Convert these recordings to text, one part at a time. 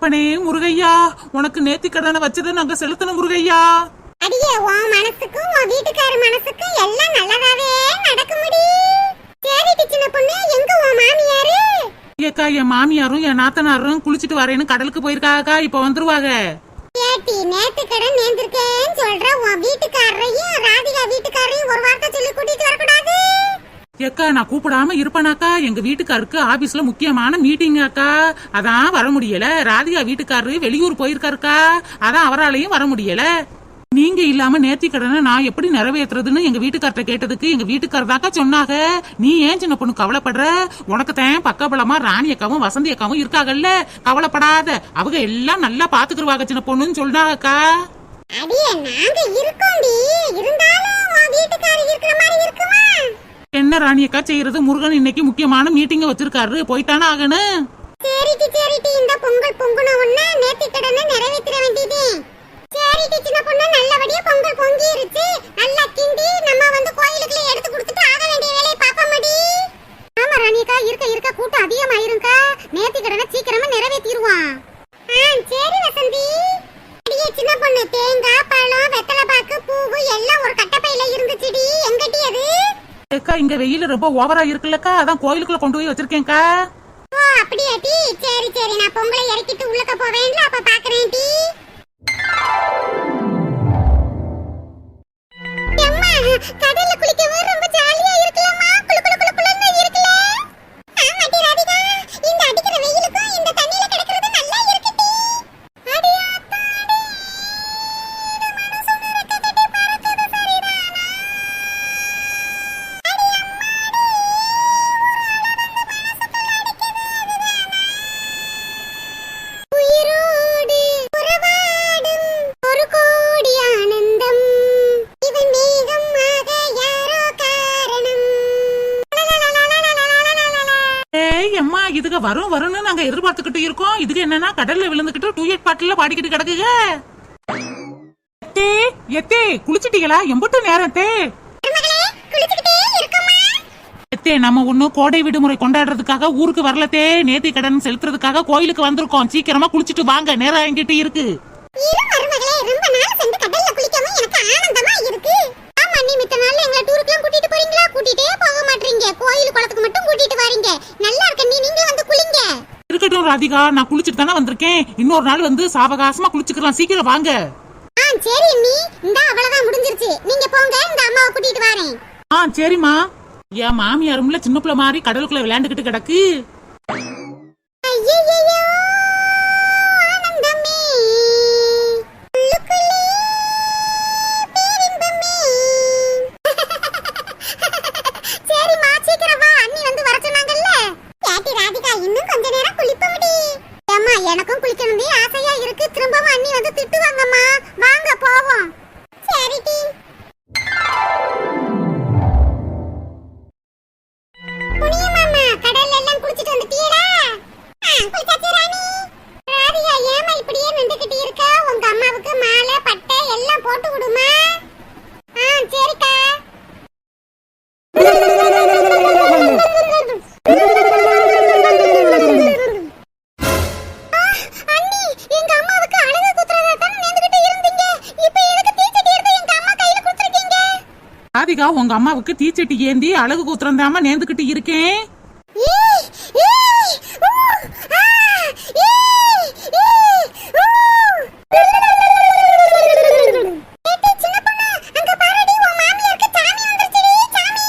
அப்பனே முருகையா உனக்கு நேத்தி கடனை வச்சது நாங்க செலுத்தணும் முருகையா? அடியே உன் மனசுக்கும் உன் வீட்டுக்கார மனசுக்கும் எல்லாம் நல்லதாவே நடக்க முடி. சரி சின்ன பொண்ணு. எங்க உன் மாமியாரு? ஏக்கா என் மாமியாரும் என் நாத்தனாரும் குளிச்சிட்டு வரேன்னு கடலுக்கு போயிருக்காக்கா இப்ப வந்துருவாங்க ஏட்டி நேத்து கடன் நேர்ந்திருக்கேன்னு சொல்ற உன் வீட்டுக்காரரையும் ராதிகா வீட்டுக்காரையும் ஒரு வார்த்தை சொல்லி கூட்டிட்டு வரக்கூடாது ஏக்கா நான் கூப்பிடாம இருப்பேனாக்கா எங்க வீட்டுக்காருக்கு ஆபீஸ்ல முக்கியமான மீட்டிங் அக்கா அதான் வர முடியல. ராதிகா வீட்டுக்காரரு வெளியூர் போயிருக்காருக்கா. அதான் அவராலையும் வர முடியல. நீங்க இல்லாம நேர்த்தி கடனை நான் எப்படி நிறைவேற்றுறதுன்னு எங்க வீட்டுக்கார்ட்ட கேட்டதுக்கு எங்க வீட்டுக்காரதாக்கா சொன்னாங்க. நீ ஏன் சின்ன பொண்ணு கவலைப்படுற? உனக்கு தான் பக்கபலமா ராணி அக்காவும் வசந்தி அக்காவும் இருக்காங்கல்ல. கவலைப்படாத. அவங்க எல்லாம் நல்லா பாத்துக்கிருவாங்க சின்ன பொண்ணுன்னு சொன்னாங்கக்கா. அடியே நாங்க இருக்கோம்டி. இருந்தாலும் வீட்டுக்காரர் இருக்கிற மாதிரி இருக்குமா? என்ன ராணி அக்கா செய்யறது? முருகன் இன்னைக்கு முக்கியமான மீட்டிங்க வச்சிருக்காரு. போயிட்டானா ஆகணும் சரிடி சரிடி இந்த பொங்கல் பொங்குன உடனே நேத்தி கடனை நிறைவேற்ற வேண்டியது. சரிடி சின்ன பொண்ணு நல்லபடியா பொங்கல் பொங்கிருச்சு. நல்லா கிண்டி நம்ம வந்து கோயிலுக்குள்ள எடுத்து கொடுத்துட்டு ஆக வேண்டிய வேலையை பாப்போமடி ஆமா ராணியக்கா இருக்க இருக்க கூட்டம் அதிகமாயிருங்கா. நேத்தி கடனை சீக்கிரமா நிறைவேற்றிடுவான் ஆ சரி வசந்தி. அடியே சின்ன பொண்ணு தேங்காய் பழம் வெத்தலை பாக்கு பூவு எல்லாம் ஒரு கட்டப்பையில இருந்துச்சுடி. அக்கா இங்க வெயில் ரொம்ப ஓவரா இருக்குல்லக்கா. அதான் கோயிலுக்குள்ள கொண்டு போய் வச்சிருக்கேன்க்கா. ஓ அப்படியாட்டி சரி சரி. நான் பொங்கலை இறக்கிட்டு உள்ளக்க போவேன்ல அப்ப பாக்குறேன் டி. அம்மா கடல்ல குளிக்கவும் ரொம்ப இதுக்கு வரும் வரும்னு நாங்க எதிர்பார்த்துக்கிட்டு இருக்கோம். இதுக்கு என்னன்னா கடல்ல விழுந்துகிட்டு டூயட் பாட்டுல பாடிக்கிட்டு கிடக்குங்க. எத்தே? எத்தே குளிச்சிட்டீங்களா? எம்பட்டு நேரம் தே மருமகளே, குளிச்சுக்கிட்டே இருக்கம்மா. எத்தே நம்ம ஒண்ணும் கோடை விடுமுறை கொண்டாடுறதுக்காக ஊருக்கு வரலத்தே நேத்தி கடன் செலுத்துறதுக்காக கோயிலுக்கு வந்திருக்கோம். சீக்கிரமா குளிச்சிட்டு வாங்க நேரம் எங்கிட்ட இருக்கு இரு மருமகளே, ரொம்ப நாள் சென்று கடல்ல குளிக்கவும் எனக்கு ஆனந்தமா இருக்கு. ஆமா, நீ மித்த நாள்ல எங்களை டூருக்குலாம் கூட்டிட்டு போறீங்களா? கூட்டிட்டே போக மாட்டீங்க. கோயில் குளத்துக்கு மட்டும் கூட்டிட்டு வாரீங்க. நல்லா இருக்க நீ நீங்க வந்து குளிங்க. இருக்கட்டும் ராதிகா நான் குளிச்சிட்டு தானே வந்திருக்கேன் இன்னொரு நாள் வந்து சாவகாசமா குளிச்சுக்கலாம் சீக்கிரம் வாங்க ஆ, சரி அண்ணி. இந்தா அவ்வளவுதான் முடிஞ்சிருச்சு. நீங்க போங்க, இந்த அம்மாவை கூட்டிட்டு வாரேன். ஆ சரிம்மா என் மாமியாரும்ல சின்ன பிள்ளை மாதிரி கடலுக்குள்ள விளையாண்டுகிட்டு கிடக்கு இன்னும் கொஞ்ச நேரம் குளிப்போம்டி. ஏம்மா, எனக்கும் குளிக்கணும்னு ஆசையா இருக்கு. திரும்பவும் அண்ணி வந்து திட்டுவாங்கம்மா. வாங்க போவோம். கார்த்திகா உங்க அம்மாவுக்கு தீச்சட்டி ஏந்தி அழகு குத்துறந்தாம நேர்ந்துகிட்டு இருக்கேன் ஏய் ஏய் ஊ ஆ ஏய் ஏய் ஊ ஏட்டி சின்ன பொண்ணு அங்க பாருடி உன் மாமியாருக்கு சாமி வந்துருச்சுடி சாமி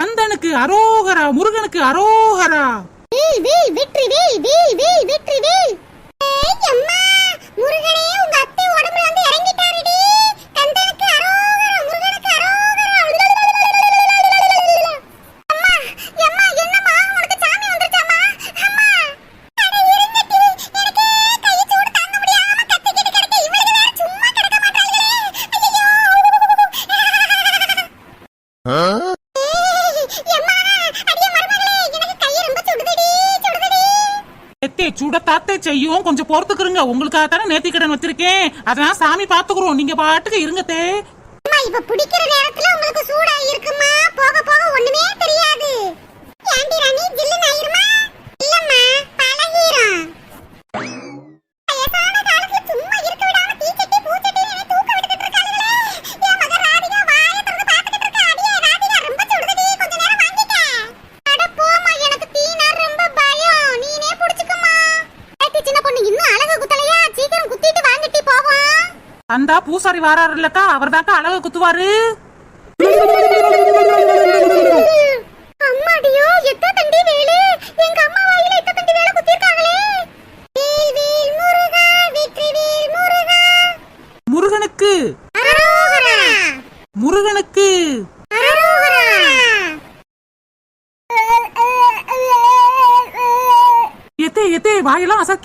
கந்தனுக்கு அரோகரா முருகனுக்கு அரோகரா வேல் வேல் வெற்றி வேல் வேல் வேல் வெற்றி வேல் ஏய் அம்மா முருகனே உங்க அத்தை உடம்புல வந்து இறங்கிட்டாருடி கந்தனுக்கு அரோகரா முருகனுக்கு அரோகரா அம்மா அம்மா என்னம்மா உனக்கு சாமி வந்துருச்சாம்மா அம்மா அட இருங்கடி எனக்கு கை சூடு தாங்க முடியாம கத்திக்கிட்டு கிடக்க இவளுக்கு வேற சும்மா கிடக்க மாட்டாங்களே ஐயோ எம்மா அடியே மருமகளே எனக்கு கை ரொம்ப சுடுதுடி சுடுதுடி எத்தே சுடத்தாத்தே செய்யும். கொஞ்சம் பொறுத்துக்கிறங்க உங்களுக்காக தானே நேர்த்தி கடன் வச்சிருக்கேன். அதெல்லாம் சாமி பாத்துக்கிறோம் நீங்க பாட்டுக்கு இருங்கத்தே அம்மா இப்ப பிடிக்க வந்தா பூசாரி வாராருல்லக்கா. அவர் தாக்கா அழக குத்துவாரு.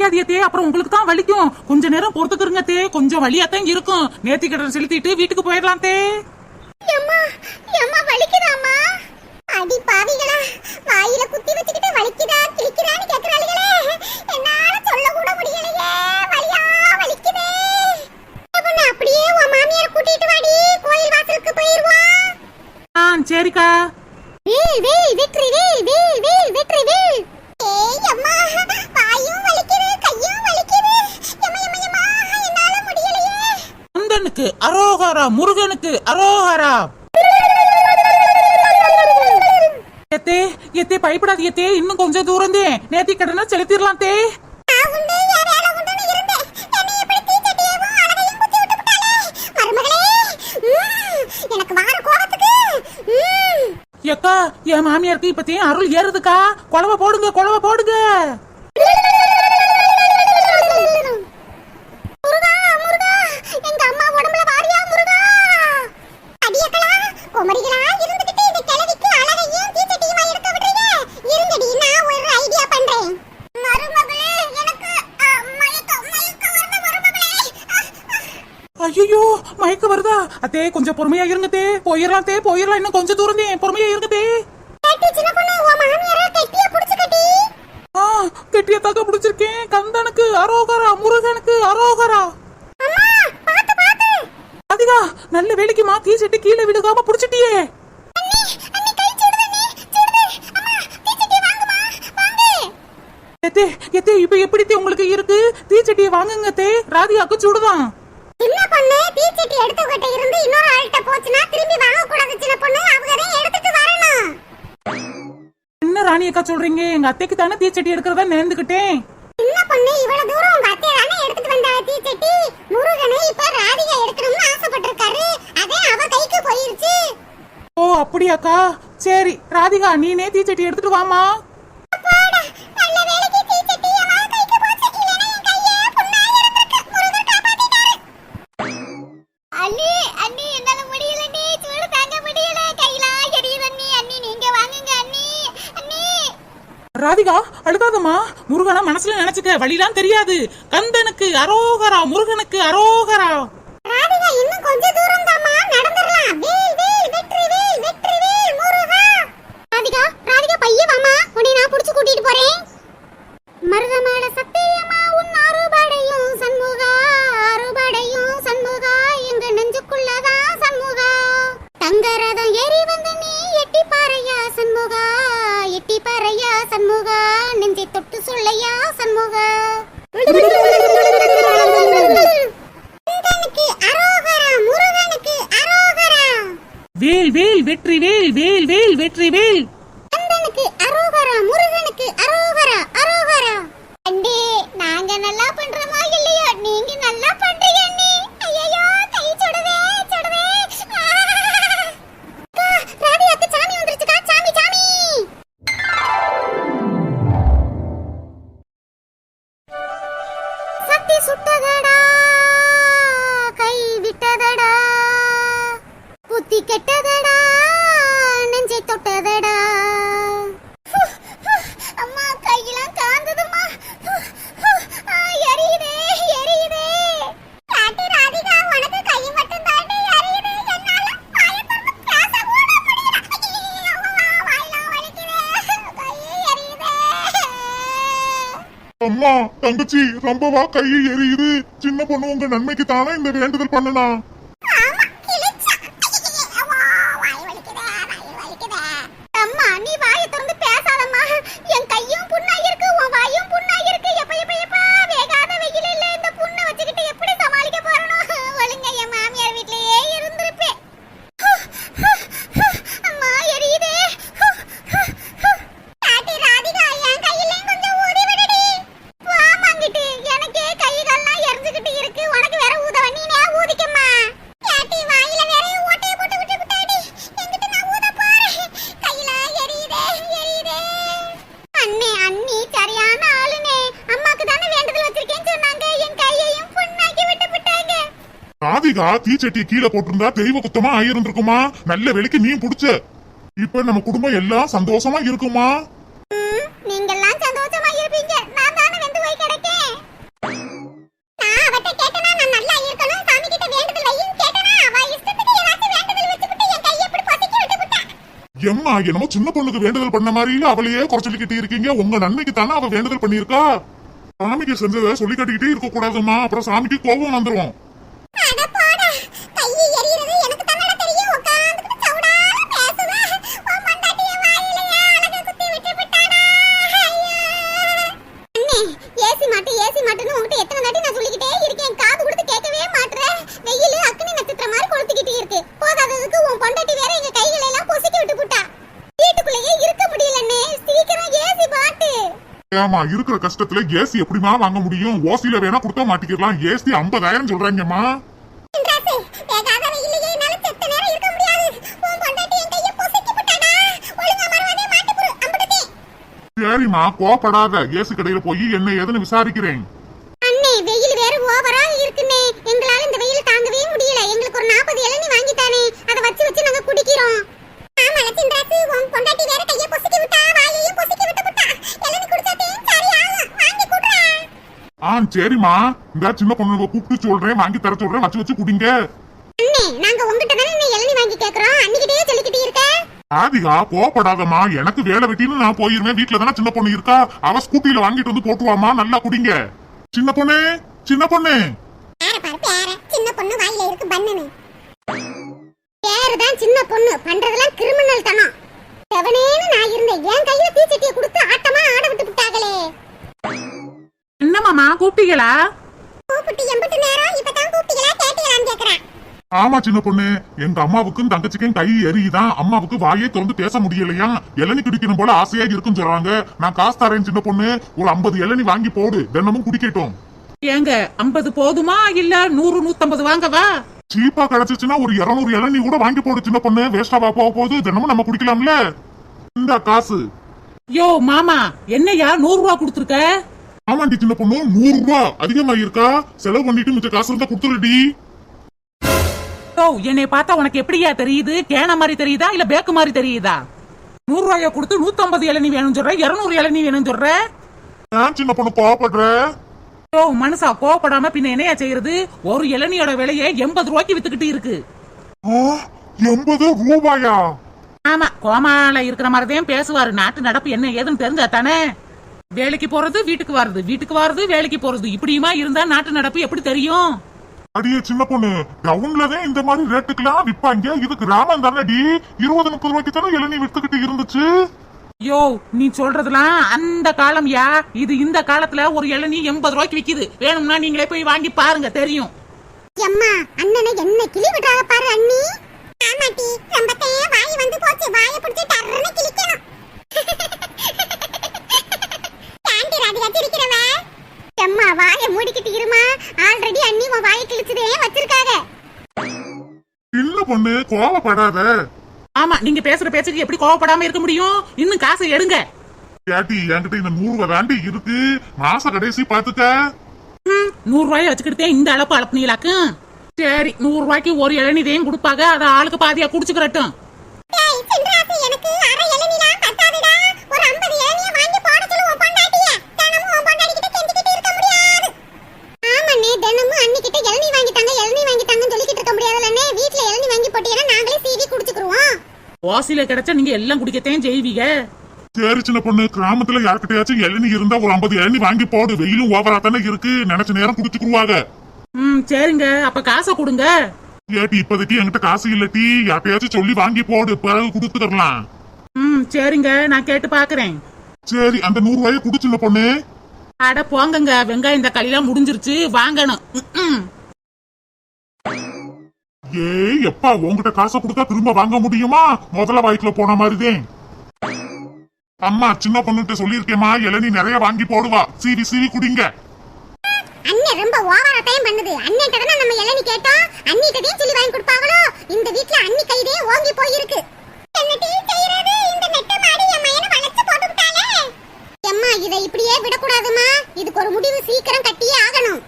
வைக்காதிய தே அப்புறம் உங்களுக்கு தான் வலிக்கும். கொஞ்ச நேரம் பொறுத்துக்கிறங்க தே கொஞ்சம் வலியா தான் இருக்கும். நேர்த்தி கடன் செலுத்திட்டு வீட்டுக்கு போயிடலாம் தே. அரோஹரா முருகனுக்கு அரோஹரா. ஏத்தே எத்தே பயப்படாது எத்தே இன்னும் கொஞ்சம் தூரம் தே. நேத்தி கடனை செலுத்திடலாம் தே. எக்கா என் மாமியாருக்கு இப்பத்தையும் அருள் ஏறுதுக்கா. குழவை போடுங்க குழவை போடுங்க. போயிடலாம் தே போயிடலாம் இன்னும் கொஞ்சம் தூரம் தே பொறுமையா இருக்குதே ஆ கெட்டியா தாக்க பிடிச்சிருக்கேன். கந்தனுக்கு அரோகரா முருகனுக்கு அரோகரா. அதிகா நல்ல வேலைக்கு மாத்தி செட்டு கீழே விழுகாம புடிச்சிட்டியே. எத்தே எத்தே இப்ப எப்படி உங்களுக்கு இருக்கு? தீச்சட்டியை வாங்குங்க தே. ராதிகாக்கு சுடுதான். எங்க அத்தைக்கு தானே தீச்சட்டி எடுக்கிறதா நேர்ந்துகிட்டேன். சின்ன பொண்ணு இவ்வளவு தூரம் உங்க அத்தை தானே வந்தா தீச்சட்டி? முருகனை இப்ப ராதிகா எடுக்கணும்னு ஆசைப்பட்டிருக்காரு. அதே அவ கைக்கு போயிருச்சு. ஓ அப்படியாக்கா? சரி ராதிகா நீனே தீச்சட்டி எடுத்துட்டு வாமா அழுகாதடா அழுகாதம்மா. முருகனை மனசுல நினைச்சுக்க. வழிலாம் தெரியாது. கந்தனுக்கு அரோகரா முருகனுக்கு அரோகரா. தங்கச்சி ரொம்பவா கையை எரியுது. சின்ன பொண்ணு உங்க நன்மைக்கு தானே இந்த வேண்டுதல் பண்ணனா? ராதிகா தீச்சட்டியை கீழே போட்டிருந்தா தெய்வ குத்தமா ஆயிருந்திருக்குமா? நல்ல வேலைக்கு நீ புடிச்ச. இப்ப நம்ம குடும்பம் எல்லாம் சந்தோஷமா இருக்குமா? நீங்கெல்லாம் சந்தோஷமா இருப்பீங்க. நான் தானே வெந்து போய் கிடக்கேன். நான் அவட்ட கேட்டனா நான் நல்லா இருக்கணும். சாமி கிட்ட வேண்டுதல் வையும் கேட்டனா அவ இஷ்டத்துக்கு ஏதாச்சும் வேண்டுதல் வச்சுக்கிட்டு என் கையை இப்படி பசிக்கி விட்டு விட்டா எம்மா என்னமோ சின்ன பொண்ணுக்கு வேண்டுதல் பண்ண மாதிரி இல்ல அவளையே குறைச்சலிக்கிட்டு இருக்கீங்க. உங்க நன்மைக்கு தானே அவ வேண்டுதல் பண்ணியிருக்கா? சாமிக்கு செஞ்சதை சொல்லி காட்டிக்கிட்டே இருக்க கூடாதுமா அப்புறம் சாமிக்கு கோபம் வந்துரும். ஏமா இருக்கிற கஷ்டத்துல ஏசி எப்படிமா வாங்க முடியும்? ஓசில வேணா கொடுத்தா மாட்டிக்கலாம் ஏசி ஐம்பதாயிரம் சொல்றாங்கம்மா. சரிம்மா கோபப்படாத ஏசி கடையில போய் என்ன ஏதுன்னு விசாரிக்கிறேன் அண்ணே வெயில் வேற ஓவரா இருக்குண்ணே எங்களால இந்த வெயில் தாங்கவே முடியல எங்களுக்கு ஒரு நாற்பது இளநீ வாங்கித்தானே அதை வச்சு வச்சு நாங்க குடிக்கிறோம் ஆமா லட்சுமிராசு உன் பொண்டாட்டி வேற கையை பொசுக்கி விட்டா வாயையும் பொசுக்கி விட்டு விட்டா இளநீ குடிச்சாத்தையும் சரி ஆகும் வாங்கி குடுறா ஆ சரிம்மா. இந்த சின்ன பொண்ணு கூப்பிட்டு சொல்றேன் வாங்கி தர சொல்றேன் வச்சு வச்சு குடிங்க. நாங்க உங்ககிட்ட தானே இளநீ வாங்கி கேக்குறோம். அன்னிக்கிட்டே சொல்லிக்கிட்டே இருக்க? ராதிகா கோவப்படாதம்மா. எனக்கு வேலை வெட்டின்னு நான் போயிருவேன். வீட்டுல தானே சின்ன பொண்ணு இருக்கா? அவ ஸ்கூட்டில வாங்கிட்டு வந்து போட்டுவாமா நல்லா குடிங்க. சின்ன பொண்ணு சின்ன பொண்ணு. சின்ன பொண்ணு வாயில இருக்கு தான் சின்ன பொண்ணு. பண்றதெல்லாம் கிரிமினல் தனம். செவனேன்னு நான் இருந்தேன். என் கையில தீச்சட்டியை கொடுத்து ஆட்டமா ஆட கூப்பிட்டீங்களா? கூப்பிட்டு எம்பிட்டு நேரம் இப்பதான் கூப்பிட்டீங்களா கேட்டீங்களான்னு கேக்குறேன். ஆமா சின்ன பொண்ணு. எங்க அம்மாவுக்கும் தங்கச்சிக்கும் கை எரியுதான் அம்மாவுக்கு வாயே திறந்து பேச முடியலையா? இளநி குடிக்கணும் போல ஆசையா இருக்குன்னு சொல்றாங்க. நான் காசு தரேன் சின்ன பொண்ணு. ஒரு ஐம்பது இளநி வாங்கி போடு. தினமும் குடிக்கட்டும். ஏங்க ஐம்பது போதுமா? இல்ல நூறு நூத்தம்பது வாங்கவா? சீப்பா கிடைச்சிச்சுன்னா ஒரு இருநூறு இளநி கூட வாங்கி போடு சின்ன பொண்ணு. வேஸ்டாவா போக போகுது. தினமும் நம்ம குடிக்கலாம்ல. இந்த காசு. யோ மாமா என்னையா நூறு ரூபா கொடுத்துருக்க? ஆமாண்டி சின்ன பொண்ணு நூறு ரூபா அதிகமா இருக்கா செலவு பண்ணிட்டு மிச்ச காசு இருந்தா கொடுத்துருடி. யோ என்னை பார்த்தா உனக்கு எப்படியா தெரியுது? கேன மாதிரி தெரியுதா? இல்ல பேக்கு மாதிரி தெரியுதா? நூறு ரூபாய கொடுத்து நூத்தம்பது இளநீ வேணும்னு சொல்ற? இருநூறு இளநீ வேணும்னு சொல்ற? ஏன் சின்ன பொண்ணு கோவப்படுற? யோ மனுஷா கோவப்படாம பின்ன என்னையா செய்யறது? ஒரு இளநியோட விலையே எண்பது ரூபாய்க்கு வித்துக்கிட்டு இருக்கு. எண்பது ரூபாயா? ஆமா கோமால இருக்கிற மாதிரிதான் பேசுவாரு. நாட்டு நடப்பு என்ன ஏதுன்னு தெரிஞ்சா தானே? வேலைக்கு போறது வீட்டுக்கு வர்றது. வீட்டுக்கு வர்றது வேலைக்கு போறது. இப்படியுமா இருந்தா நாட்டு நடப்பு எப்படி தெரியும்? அடியே சின்ன பொண்ணு டவுன்ல தான் இந்த மாதிரி ரேட்டுக்கெல்லாம் விப்பாங்க. இது கிராமம் தானடி இருபது முப்பது ரூபாய்க்கு தானே இளநீ வித்துக்கிட்டு இருந்துச்சு? யோ நீ சொல்றதெல்லாம் அந்த காலம் யா? இது இந்த காலத்துல ஒரு இளநீ எண்பது ரூபாய்க்கு விக்குது. வேணும்னா நீங்களே போய் வாங்கி பாருங்க தெரியும். எம்மா அண்ணனை என்ன கிளி விடுறாங்க பாரு அண்ணி. ஆமாட்டி ரொம்பத்தையே வாய் வந்து போச்சு. வாயை பிடிச்சி டர்னு கிழிக்கணும் தாண்டி ராதிகா சிரிக்கிறவ எம்மா வாயை மூடிக்கிட்டு இருமா? ஆல்ரெடி அண்ணி உன் வாயை கிழிச்சதே வச்சிருக்காங்க. இல்ல பொண்ணு கோவப்படாத. ஆமா நீங்க பேசுற பேச்சுக்கு எப்படி கோவப்படாம இருக்க முடியும்? இன்னும் காசை எடுங்க. கேட்டி என்கிட்ட இந்த நூறு ரூபாய் தாண்டி இருக்கு. மாச கடைசி பாத்துக்க நூறு ரூபாய் வச்சுக்கிட்டே இந்த அளப்பு அளப்புனீங்களாக்கும் சரி நூறு ரூபாய்க்கு ஒரு இளநிதையும் கொடுப்பாங்க அதை ஆளுக்கு பாதியா குடிச்சுக்கிறட்டும். எனக்கு அரை இளநிலாம் பத்தாதுடா. ஒரு 50 இளநிய வாங்கி போட சொல்லு உன் பொண்டாட்டிய தினமும் உன் பொண்டாட்டி கிட்ட கெஞ்சிக்கிட்டு இருக்க முடியாது ஆமாண்ணே தினமும் அண்ணி கிட்ட இளநீ வாங்கி தாங்க இளநீ வாங்கி தாங்கன்னு சொல்லிக்கிட்டு இருக்க முடியாதுல்லண்ணே வீட்ல இளநீ வாங்கி போட்டீங்கன்னா நாங்களே சீவி குடிச்சுக்குருவோம் ஓசில கிடைச்சா நீங்க எல்லாம் குடிக்கத்தையும் செய்வீங்க. சரி சின்ன பொண்ணு கிராமத்துல யார்கிட்டயாச்சும் இளநீ இருந்தா ஒரு ஐம்பது இளநீ வாங்கி போடு. வெயிலும் ஓவரா தானே இருக்கு. நினைச்ச நேரம் குடிச்சுக்குருவாங்க ம் சரிங்க. அப்ப காசை கொடுங்க. ஏட்டி இப்போதைக்கு என்கிட்ட காசு இல்லட்டி யார்கிட்டயாச்சும் சொல்லி வாங்கி போடு. பிறகு கொடுத்துக்கலாம் ம் சரிங்க. நான் கேட்டு பாக்குறேன். சரி அந்த நூறு ரூபாயை குடு சின்ன பொண்ணு. அட போங்கங்க. வெங்காயம் இந்த களிலாம் முடிஞ்சிருச்சு. வாங்கணும். ஏ ஏய் எப்பா உங்ககிட்ட காசை கொடுத்தா திரும்ப வாங்க முடியுமா? முதல்ல வாய்க்குல போன மாதிரிதான் அம்மா சின்ன பொண்ணுகிட்ட சொல்லியிருக்கேம்மா இளநி நிறைய வாங்கி போடுவா. சீவி சீவி குடிங்க. அண்ணன் ரொம்ப ஓவரா டைம் பண்ணுது. அண்ணன் கிட்ட நம்ம இளநீ கேட்டோம். அண்ணிட்டதையும் சொல்லி வாங்கி கொடுப்பாங்களோ? இந்த வீட்ல அண்ணி கையிலே ஓங்கி போயிருக்கு. என்ன டீ செய்யறது? இந்த நெட்ட மாடி என் வளைச்சு இதை இப்படியே விடக்கூடாதுமா. இதுக்கு ஒரு முடிவு சீக்கிரம் கட்டியே ஆகணும்.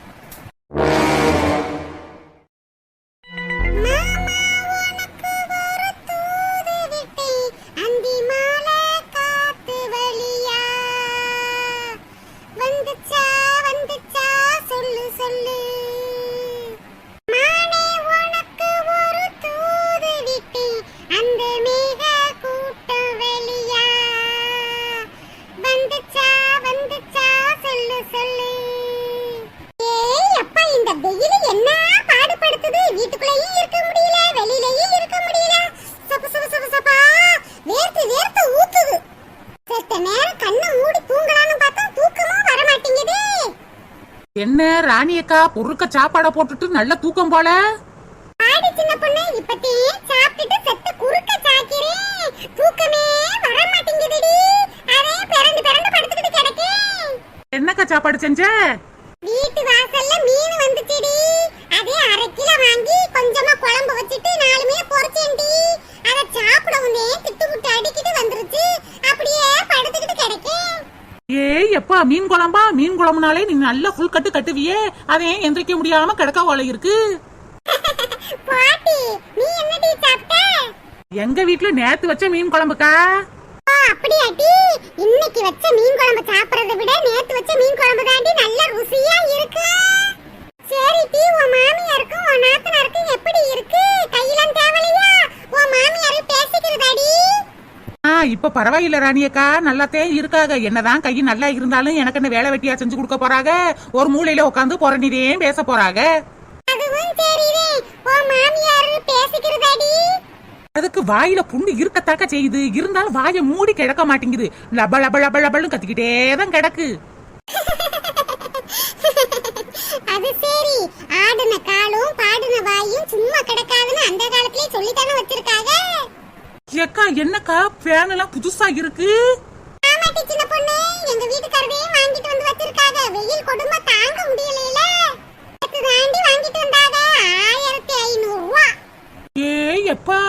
பொருட்க சாப்பாட போட்டுட்டு நல்ல தூக்கம் போல? சின்ன பொண்ணு இப்பத்தே சாப்பிட்டுட்டு செத்த குறுக்க சாக்கிறேன் தூக்கமே வர மாட்டேங்குதுடி. அதே பிறந்து பிறந்து படுத்துக்கிட்டு கிடக்கேன் என்னக்கா சாப்பாடு செஞ்ச? வீட்டு வாசல்ல மீன் வந்துச்சுடி. அதே அரை கிலோ வாங்கி கொஞ்சமா குழம்பு வச்சுட்டு நாலு மீன் பொரிச்சேன்டி. அத சாப்பிட உடனே திட்டு விட்டு அடிக்கிட்டு வந்துருச்சு அப்படியே படுத்துக்கிட்டு கிடக்கேன் ஏய் எப்பா மீன் குழம்பா? மீன் குழம்புனாலே நீ நல்ல ஃபுல் கட்டு கட்டுவியே. அதை ஏன் எந்திரிக்க முடியாம கிடக்க போல இருக்கு? எங்க வீட்ல நேத்து வச்ச மீன் குழம்புக்கா? அப்படியாட்டி இன்னைக்கு வச்ச மீன் குழம்பு சாப்பிடறதை விட நேத்து வச்ச மீன் குழம்பு தாண்டி நல்ல ருசியா இருக்கு. சரி டீ உன் மாமியாருக்கும் உன் நாத்தனாருக்கும் எப்படி இருக்கு கையிலாம் தேவலையா உன் மாமியாரு பேசிக்கிறதாடி ஆ இப்ப பரவாயில்ல ராணி அக்கா நல்லாத்தே இருக்காக. என்னதான் கை நல்லா இருந்தாலும் எனக்கு என்ன வேலை வெட்டியா செஞ்சு கொடுக்க போறாங்க ஒரு மூலையில உட்காந்து புறணிதே பேச போறாங்க அதுக்கு வாயில புண்ணு இருக்கத்தாக்க செய்யுது. இருந்தாலும் வாயை மூடி கிடக்க மாட்டேங்குது. லப லப லப லபன்னு கத்திக்கிட்டே தான் கிடக்கு. அது சரி. ஆடின காலும் பாடின வாயும் சும்மா கிடக்காதுன்னு அந்த காலத்திலே சொல்லித்தானே வச்சிருக்காங்க ஏக்கா என்னக்கா? ஃபேன் எல்லாம் புதுசா இருக்கு. சின்ன பொண்ணு. எங்க வீட்டுக்காரரே வாங்கிட்டு வந்து வச்சிருக்காங்க. வெயில் கொடுமை தாங்க முடியலையில. தாண்டி வாங்கிட்டு வந்தாங்க. ஆயிரத்தி ஐநூறு ரூபா ஏய் எப்பா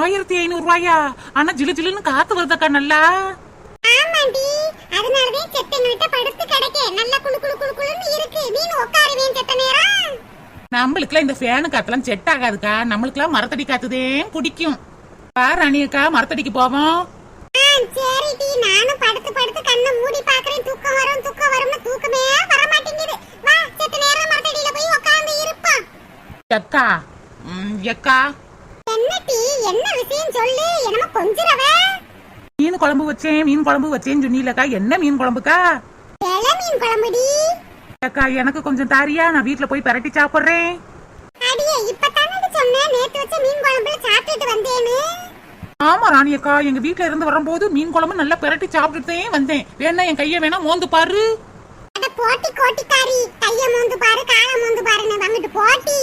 ஆயிரத்தி ஐநூறு ரூபாயா ஆனா ஜிலு ஜிலுன்னு காத்து வருதக்கா நல்லா. ஆமாண்டி அதனாலதான் செத்தங்கிட்ட படுத்து கிடக்க. நல்ல குளு குளு குளு குளுன்னு இருக்கு. நீனு உட்காருவேன் செத்த நேரம். நம்மளுக்குலாம் இந்த ஃபேனு காத்தெல்லாம் செட் ஆகாதுக்கா. நம்மளுக்குலாம் மரத்தடி காத்துதே பிடிக்கும் பாரு அணியக்கா மரத்தடிக்கு போவோம். ஆ சரிடி நானும் படுத்து படுத்து கண்ணை மூடி பாக்குறேன் தூக்கம் வரும் தூக்கம் வரும்னு தூக்கமே வர மாட்டேங்குது வா செத்த நேரம் மரத்தடியில போய் உட்கார்ந்து இருப்போம். எக்கா ம், எக்கா? என்ன டீ? என்ன விஷயம் சொல்லு? என்னமோ கொஞ்சிரவ மீன் குழம்பு வச்சேன் மீன் குழம்பு வச்சேன்னு சொன்னீலக்கா. என்ன மீன் குழம்புக்கா? இள மீன் குழம்புடி அக்கா எனக்கு கொஞ்சம் தாரியா நான் வீட்ல போய் பரட்டி சாப்பிடுறேன். அடியே இப்ப தானடி சொன்னேன். நேத்து வச்ச மீன் குழம்புல சாப்பிட்டுட்டு வந்தேன்னு. ஆமா ராணி அக்கா எங்க வீட்ல இருந்து வரும்போது மீன் குழம்பு நல்லா பிரட்டி சாப்பிட்டுட்டே வந்தேன். வேணா என் கைய வேணா மோந்து பாரு. போட்டி கோட்டிக்காரி. கைய மோந்து பாரு கால மோந்து பாருன்னு வந்துட்டு போட்டி.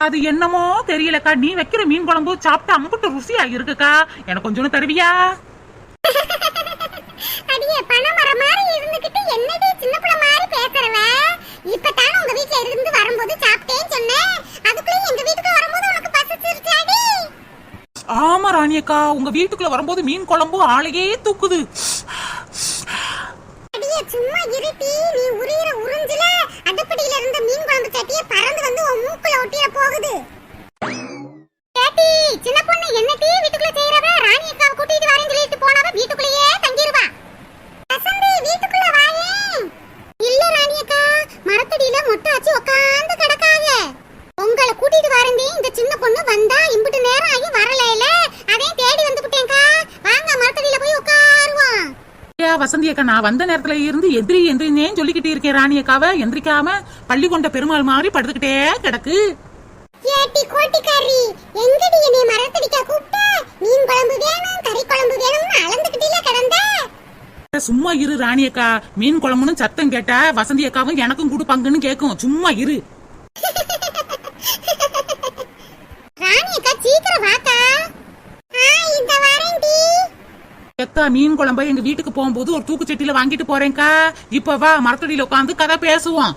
அது என்னமோ தெரியலக்கா. நீ வைக்கிற மீன் குழம்பு சாப்பிட்டு அம்புட்டு ருசியா இருக்குக்கா எனக்கு கொஞ்சோன்னு தருவியா? அடியே பணமரம் மாதிரி இருந்துகிட்டு என்னடி சின்ன பிள்ளை மாதிரி பேசுறவ? இப்பதானே உங்க வீட்ல இருந்து வரும்போது சாப்பிட்டேன்னு சொன்னேன் எங்க வீட்டுக்கு வரும்போது உனக்கு பசிச்சிருச்சாடி ஆமா ராணி அக்கா உங்க வீட்டுக்குள்ள வரும்போது மீன் குழம்பு ஆளையே தூக்குது. சும்மா இருட்டி நீ உரியற உறிஞ்சில அடுப்படியில இருந்த மீன் குழம்பு சட்டியே பறந்து வந்து உன் மூக்குல ஒட்டிட போகுது. ஏட்டி சின்ன பொண்ணு என்ன டீ வீட்டுக்குள்ள செய்யறவ ராணி அக்காவை கூட்டிட்டு வரேன்னு சொல்லிட்டு போனவ வீட்டுக்குள்ளேயே தங்கிருவா. வசந்தி வீட்டுக்குள்ள வாயே. இல்ல ராணி அக்கா மரத்தடியில மொட்டை ஆச்சு உட்கார்ந்து கிடக்காங்க உங்களை கூட்டிட்டு வரேன் இந்த சின்ன பொண்ணு வந்தா இம்புட்டு நேரம் ஆகி வரலைல அதே தேடி வந்துட்டேன்க்கா வாங்க மரத்தடியில போய் உட்காருவோம் ஏ வசந்தி அக்கா நான் வந்த நேரத்துல இருந்து எந்திரி எந்திரினேன்னு சொல்லிக்கிட்டே இருக்கேன் ராணி அக்காவை எந்திரிக்காம பள்ளி கொண்ட பெருமாள் மாதிரி படுத்துக்கிட்டே கிடக்கு. ஏட்டி கோட்டிக்காரி எங்கடி என்னை மரத்தடிக்க கூப்பிட்ட? மீன் குழம்பு வேணும் கறி குழம்பு வேணும்னு அளந்துக்கிட்டே கிடந்த? சும்மா இரு ராணி அக்கா மீன் குழம்புன்னு சத்தம் கேட்டா வசந்தி அக்காவும் எனக்கும் கொடுப்பாங்கன்னு கேக்கும். சும்மா இரு. அக்கா மீன் குழம்பு எங்க வீட்டுக்கு போகும்போது ஒரு தூக்கு சட்டியில வாங்கிட்டு போறேன்க்கா. இப்ப வா மரத்தடியில உட்காந்து கதை பேசுவோம்.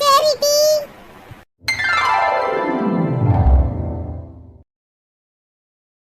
சரிடி